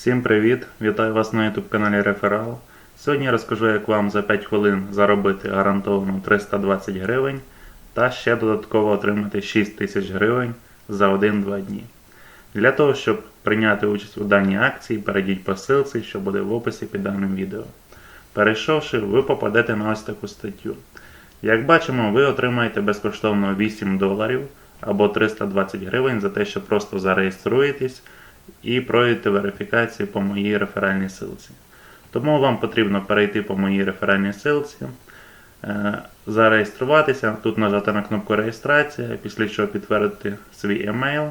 Всім привіт! Вітаю вас на YouTube каналі Реферал. Сьогодні я розкажу, як вам за 5 хвилин заробити гарантовано 320 гривень та ще додатково отримати 6 тисяч гривень за 1-2 дні. Для того, щоб прийняти участь у даній акції, перейдіть по ссылці, що буде в описі під даним відео. Перейшовши, ви попадете на ось таку статтю. Як бачимо, ви отримаєте безкоштовно 8 доларів або 320 гривень за те, що просто зареєструєтесь і пройдете верифікацію по моїй реферальній ссылці. Тому вам потрібно перейти по моїй реферальній ссылці, е, зареєструватися, тут нажати на кнопку реєстрація, після чого підтвердити свій емейл.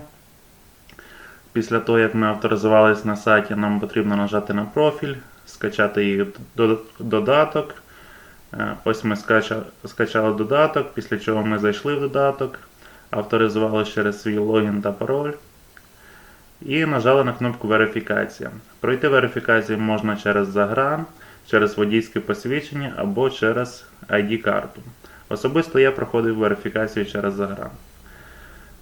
Після того, як ми авторизувалися на сайті, нам потрібно нажати на профіль, скачати її додаток. Е, Ось ми скача- скачали додаток, після чого ми зайшли в додаток, авторизувалися через свій логін та пароль. І нажали на кнопку верифікація. Пройти верифікацію можна через Загран, через водійське посвідчення або через ID-карту. Особисто я проходив верифікацію через Загран.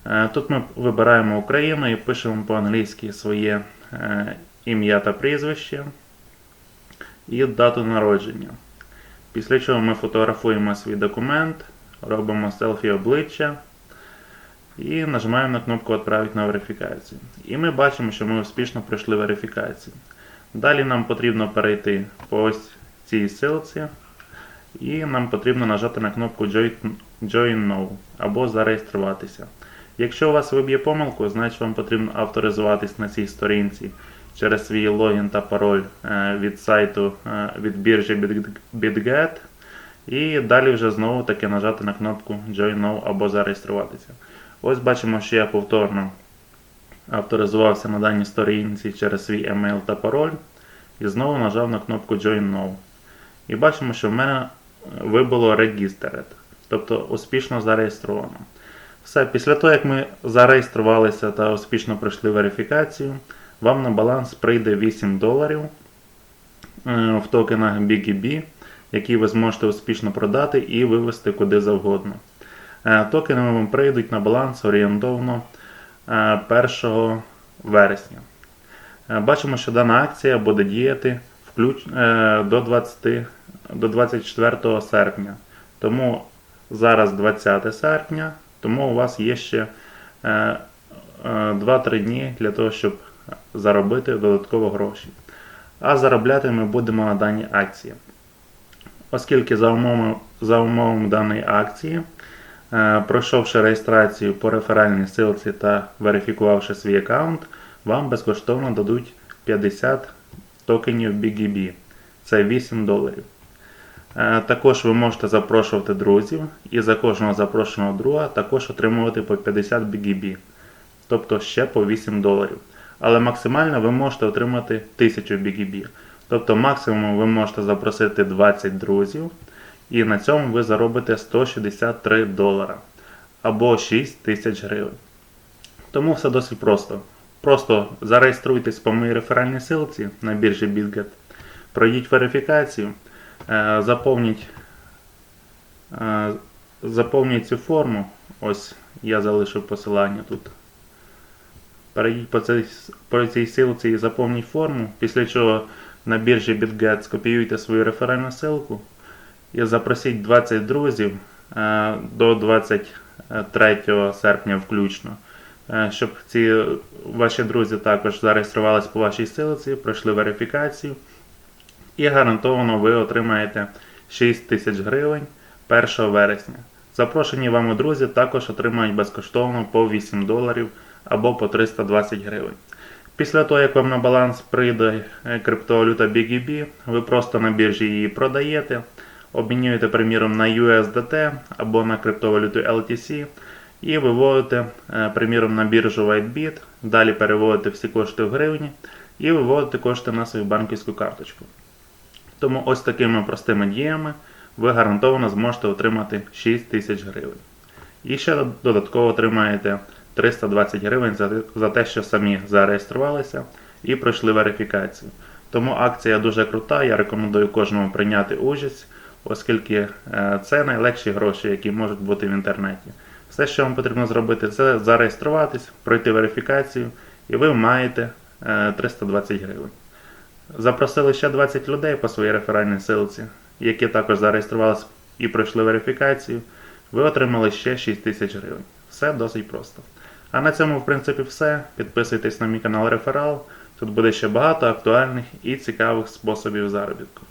Е, Тут ми вибираємо Україну і пишемо по-англійськи своє е, ім'я та прізвище і дату народження. Після чого ми фотографуємо свій документ, робимо селфі обличчя і нажимаємо на кнопку «Отправити на верифікацію. І ми бачимо, що ми успішно пройшли верифікацію. Далі нам потрібно перейти по ось цій ссылці і нам потрібно нажати на кнопку Join, Join Now або зареєструватися. Якщо у вас виб'є помилку, значить вам потрібно авторизуватись на цій сторінці через свій логін та пароль е, від сайту е, від біржі BitGet. І далі вже знову таки нажати на кнопку Join Now або зареєструватися. Ось бачимо, що я повторно авторизувався на даній сторінці через свій емейл та пароль. І знову нажав на кнопку Join Now. І бачимо, що в мене вибуло Registered, тобто успішно зареєстровано. Все, після того, як ми зареєструвалися та успішно пройшли верифікацію, вам на баланс прийде 8 доларів е, в токенах BGB, які ви зможете успішно продати і вивести куди завгодно. Е, Токени вам прийдуть на баланс орієнтовно е, 1 вересня. Е, Бачимо, що дана акція буде діяти включ... е, до, 20... до 24 серпня. Тому зараз 20 серпня, тому у вас є ще е, е, 2-3 дні для того, щоб заробити додатково гроші. А заробляти ми будемо на даній акції. Оскільки за умовами, за умовами даної акції, е, пройшовши реєстрацію по реферальній ссылці та верифікувавши свій аккаунт, вам безкоштовно дадуть 50 токенів BGB. Це 8 доларів. Е, Також ви можете запрошувати друзів і за кожного запрошеного друга також отримувати по 50 BGB, тобто ще по 8 доларів. Але максимально ви можете отримати 1000 BGB. Тобто максимум ви можете запросити 20 друзів, і на цьому ви заробите 163 долара або 6 тисяч гривень. Тому все досить просто. Просто зареєструйтесь по моїй реферальній ссылці на біржі BitGet, пройдіть верифікацію, е, заповніть, е, заповніть цю форму. Ось я залишив посилання тут. Перейдіть по цій, по цій ссылці і заповніть форму, після чого на біржі BitGet скопіюйте свою реферальну ссылку і запросіть 20 друзів е, до 23 серпня включно, е, щоб ці ваші друзі також зареєструвалися по вашій ссылці, пройшли верифікацію і гарантовано ви отримаєте 6 тисяч гривень 1 вересня. Запрошені вами друзі також отримають безкоштовно по 8 доларів або по 320 гривень. Після того, як вам на баланс прийде е, криптовалюта BGB, ви просто на біржі її продаєте, обмінюєте, приміром, на USDT або на криптовалюту LTC і виводите, е, приміром, на біржу WhiteBit, далі переводите всі кошти в гривні і виводите кошти на свою банківську карточку. Тому ось такими простими діями ви гарантовано зможете отримати 6 тисяч гривень. І ще додатково отримаєте 320 гривень за, за те, що самі зареєструвалися і пройшли верифікацію. Тому акція дуже крута, я рекомендую кожному прийняти участь, оскільки е, це найлегші гроші, які можуть бути в інтернеті. Все, що вам потрібно зробити, це зареєструватись, пройти верифікацію, і ви маєте е, 320 гривень. Запросили ще 20 людей по своїй реферальній силці, які також зареєструвалися і пройшли верифікацію. Ви отримали ще 6 тисяч гривень. Все досить просто. А на цьому, в принципі, все. Підписуйтесь на мій канал Реферал. Тут буде ще багато актуальних і цікавих способів заробітку.